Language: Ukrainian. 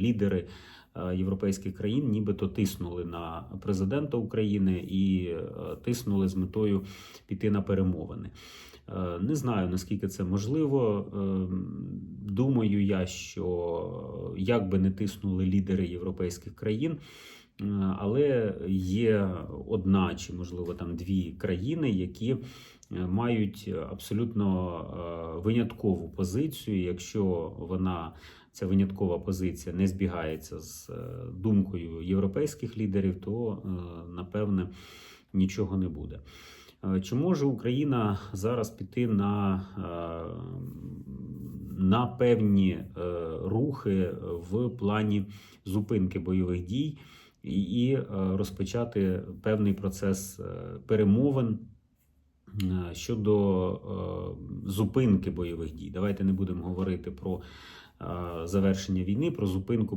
лідери е, європейських країн нібито тиснули на президента України і е, тиснули з метою піти на перемовини. Е, Не знаю наскільки це можливо. Думаю я, що як би не тиснули лідери європейських країн, але є одна чи можливо там дві країни, які е, мають абсолютно е, виняткову позицію. Якщо вона ця виняткова позиція не збігається з е, думкою європейських лідерів, то е, напевне нічого не буде. Е, Чи може Україна зараз піти на, е, на певні е, рухи в плані зупинки бойових дій і, е, розпочати певний процес е, перемовин е, щодо зупинки бойових дій? Давайте не будемо говорити про завершення війни, про зупинку